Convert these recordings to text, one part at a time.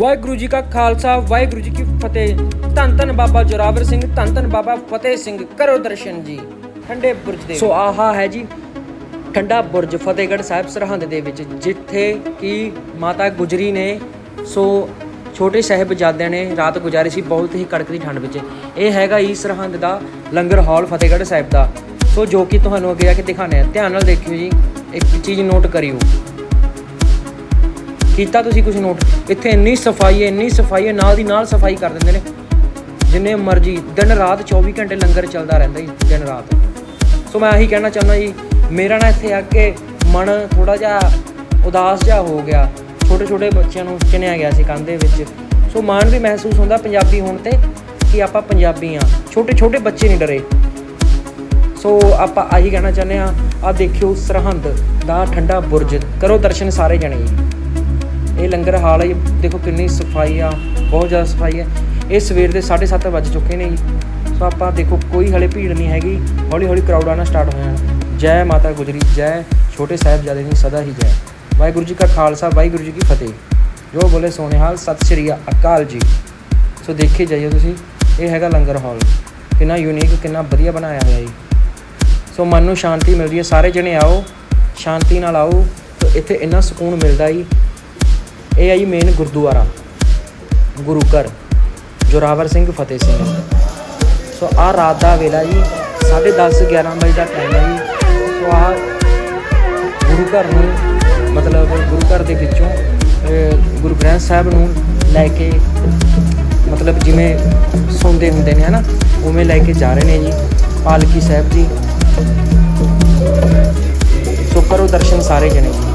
ਵਾਹਿਗੁਰੂ ਜੀ ਕਾ ਖਾਲਸਾ ਵਾਹਿਗੁਰੂ ਜੀ ਕੀ ਫਤਿਹ। ਧੰਨ ਧੰਨ ਬਾਬਾ ਜੋਰਾਵਰ ਸਿੰਘ ਧੰਨ ਧੰਨ ਬਾਬਾ ਫਤਿਹ ਸਿੰਘ। ਕਰੋ ਦਰਸ਼ਨ ਜੀ। ਠੰਡੇ ਬੁਰਜ ਦੇ ਸੋ ਆਹਾ ਹੈ ਜੀ ਠੰਡਾ ਬੁਰਜ ਫਤਿਹਗੜ੍ਹ ਸਾਹਿਬ ਸਰਹੰਦ ਦੇ ਵਿੱਚ ਜਿੱਥੇ ਕਿ ਮਾਤਾ ਗੁਜਰੀ ਨੇ ਸੋ ਛੋਟੇ ਸਾਹਿਬਜ਼ਾਦਿਆਂ ਨੇ ਰਾਤ ਗੁਜ਼ਾਰੀ ਸੀ ਬਹੁਤ ਹੀ ਕੜਕਦੀ ਠੰਡ ਵਿੱਚ। ਇਹ ਹੈਗਾ ਹੀ ਸਰਹੰਦ ਦਾ ਲੰਗਰ ਹਾਲ ਫਤਿਹਗੜ੍ਹ ਸਾਹਿਬ ਦਾ। ਸੋ ਜੋ ਕਿ ਤੁਹਾਨੂੰ ਅੱਗੇ ਜਾ ਕੇ ਦਿਖਾਣੇ ਆ ਧਿਆਨ ਨਾਲ ਦੇਖਿਓ ਜੀ ਇੱਕ ਚੀਜ਼ ਨੋਟ ਕਰਿਓ। ਕੀਤਾ ਤੁਸੀਂ ਕੁਝ ਨੋਟ? ਇੱਥੇ ਇੰਨੀ ਸਫ਼ਾਈ ਹੈ, ਇੰਨੀ ਸਫ਼ਾਈ ਹੈ, ਨਾਲ ਦੀ ਨਾਲ ਸਫ਼ਾਈ ਕਰ ਦਿੰਦੇ ਨੇ। ਜਿੰਨੇ ਮਰਜ਼ੀ, ਦਿਨ ਰਾਤ 24 ਘੰਟੇ ਲੰਗਰ ਚੱਲਦਾ ਰਹਿੰਦਾ ਜੀ, ਦਿਨ ਰਾਤ। ਸੋ ਮੈਂ ਆਹੀ ਕਹਿਣਾ ਚਾਹੁੰਦਾ ਜੀ, ਮੇਰਾ ਨਾ ਇੱਥੇ ਆ ਕੇ ਮਨ ਥੋੜਾ ਜਿਹਾ ਉਦਾਸ ਜਿਹਾ ਹੋ ਗਿਆ। ਛੋਟੇ ਛੋਟੇ ਬੱਚਿਆਂ ਨੂੰ ਚਿਣਿਆ ਗਿਆ ਸੀ ਕੰਧ ਦੇ ਵਿੱਚ। ਸੋ ਮਾਣ ਵੀ ਮਹਿਸੂਸ ਹੁੰਦਾ ਪੰਜਾਬੀ ਹੋਣ ਤੇ ਕਿ ਆਪਾਂ ਪੰਜਾਬੀ ਆ ਛੋਟੇ ਛੋਟੇ ਬੱਚੇ ਨਹੀਂ ਡਰੇ। ਸੋ ਆਪਾਂ ਆਹੀ ਕਹਿਣਾ ਚਾਹੁੰਦੇ ਆ ਆ ਦੇਖਿਓ ਸਰਹੰਦ ਦਾ ਠੰਡਾ ਬੁਰਜ। ਕਰੋ ਦਰਸ਼ਨ ਸਾਰੇ ਜਣੇ ਜੀ। ਇਹ ਲੰਗਰ ਹਾਲ ਹੈ ਜੀ, ਦੇਖੋ ਕਿੰਨੀ ਸਫ਼ਾਈ ਆ ਬਹੁਤ ਜ਼ਿਆਦਾ ਸਫ਼ਾਈ ਹੈ ਇਹ ਸਵੇਰ ਦੇ 7:30 ਵੱਜ ਚੁੱਕੇ ਨੇ ਜੀ। ਸੋ ਆਪਾਂ ਦੇਖੋ ਕੋਈ ਹਲੇ ਭੀੜ ਨਹੀਂ ਹੈਗੀ। ਹੌਲੀ ਹੌਲੀ ਕਰਾਊਡ ਆਉਣਾ ਸਟਾਰਟ ਹੋ। ਜਾਣਾ ਜੈ ਮਾਤਾ ਗੁਜਰੀ ਜੈ ਛੋਟੇ ਸਾਹਿਬਜ਼ਾਦੇ ਦੀ ਸਦਾ ਹੀ ਜੈ। ਵਾਹਿਗੁਰੂ ਜੀ ਕਾ ਖਾਲਸਾ ਵਾਹਿਗੁਰੂ ਜੀ ਕੀ ਫਤਿਹ। ਜੋ ਬੋਲੇ ਸੋਨੇਹਾਲ ਸਤਿ ਸ਼੍ਰੀ ਅਕਾਲ ਜੀ। ਸੋ ਦੇਖੇ ਜਾਈਓ ਤੁਸੀਂ ਇਹ ਹੈਗਾ ਲੰਗਰ ਹਾਲ। ਕਿੰਨਾ ਯੂਨੀਕ ਕਿੰਨਾ ਵਧੀਆ ਬਣਾਇਆ ਹੋਇਆ ਜੀ। ਸੋ ਮਨ ਨੂੰ ਸ਼ਾਂਤੀ ਮਿਲਦੀ ਹੈ। ਸਾਰੇ ਜਣੇ ਆਓ ਸ਼ਾਂਤੀ ਨਾਲ ਆਓ। ਤੇ ਇੱਥੇ ਇੰਨਾ ਸਕੂਨ ਮਿਲਦਾ ਜੀ। ਇਹ ਆ ਜੀ ਮੇਨ ਗੁਰਦੁਆਰਾ, ਗੁਰੂ ਘਰ, ਜੋਰਾਵਰ ਸਿੰਘ ਫਤਿਹ ਸਿੰਘ। ਸੋ ਆ ਰਾਤ ਦਾ ਵੇਲਾ ਜੀ 10:30 11 ਵਜੇ ਦਾ ਟਾਈਮ ਹੈ ਜੀ। ਸੋ ਆ ਗੁਰੂ ਘਰ ਨੂੰ, ਮਤਲਬ ਗੁਰੂ ਘਰ ਦੇ ਵਿੱਚੋਂ ਗੁਰੂ ਗ੍ਰੰਥ ਸਾਹਿਬ ਨੂੰ ਲੈ ਕੇ, ਮਤਲਬ ਜਿਵੇਂ ਸੌਂਦੇ ਹੁੰਦੇ ਨੇ, ਹਨਾ? ਉਵੇਂ ਲੈ ਕੇ ਜਾ ਰਹੇ ਨੇ ਜੀ, ਪਾਲਕੀ ਸਾਹਿਬ ਜੀ। ਸੋ ਕਰੋ ਦਰਸ਼ਨ ਸਾਰੇ ਜਣੇ ਜੀ।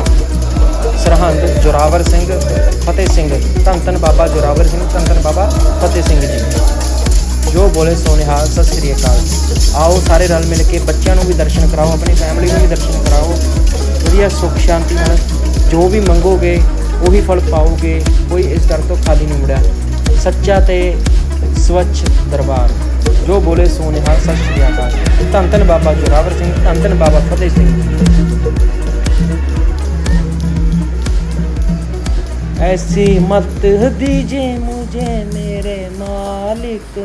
ਸਰਹੰਦ ਜੋਰਾਵਰ ਸਿੰਘ, ਫਤਿਹ ਸਿੰਘ, ਧੰਨ ਧੰਨ ਬਾਬਾ ਜੋਰਾਵਰ ਸਿੰਘ, ਧੰਨ ਧੰਨ ਬਾਬਾ ਫਤਿਹ ਸਿੰਘ ਜੀ। ਜੋ ਬੋਲੇ ਸੋਨਿਹਾਲ, ਸਤਿ ਸ੍ਰੀ ਅਕਾਲ। ਆਓ ਸਾਰੇ ਰਲ ਮਿਲ ਕੇ ਬੱਚਿਆਂ ਨੂੰ ਵੀ ਦਰਸ਼ਨ ਕਰਾਓ, ਆਪਣੀ ਫੈਮਿਲੀ ਨੂੰ ਵੀ ਦਰਸ਼ਨ ਕਰਾਓ। ਵਧੀਆ ਸੁੱਖ ਸ਼ਾਂਤੀ ਨਾਲ ਜੋ ਵੀ ਮੰਗੋਗੇ, ਉਹੀ ਫਲ ਪਾਓਗੇ, ਕੋਈ ਇਸ ਦਰ ਤੋਂ ਖਾਲੀ ਨਹੀਂ ਮੁੜਿਆ। ਸੱਚਾ ਤੇ ਸਵੱਛ ਦਰਬਾਰ। ਜੋ ਬੋਲੇ ਸੋਨਿਹਾਲ, ਸਤਿ ਸ੍ਰੀ ਅਕਾਲ। ਧੰਨ ਧੰਨ ਬਾਬਾ ਜੋਰਾਵਰ ਸਿੰਘ, ਧੰਨ ਧੰਨ ਬਾਬਾ ਫਤਿਹ ਸਿੰਘ। ऐसी मत दीजिए मुझे मेरे मालिक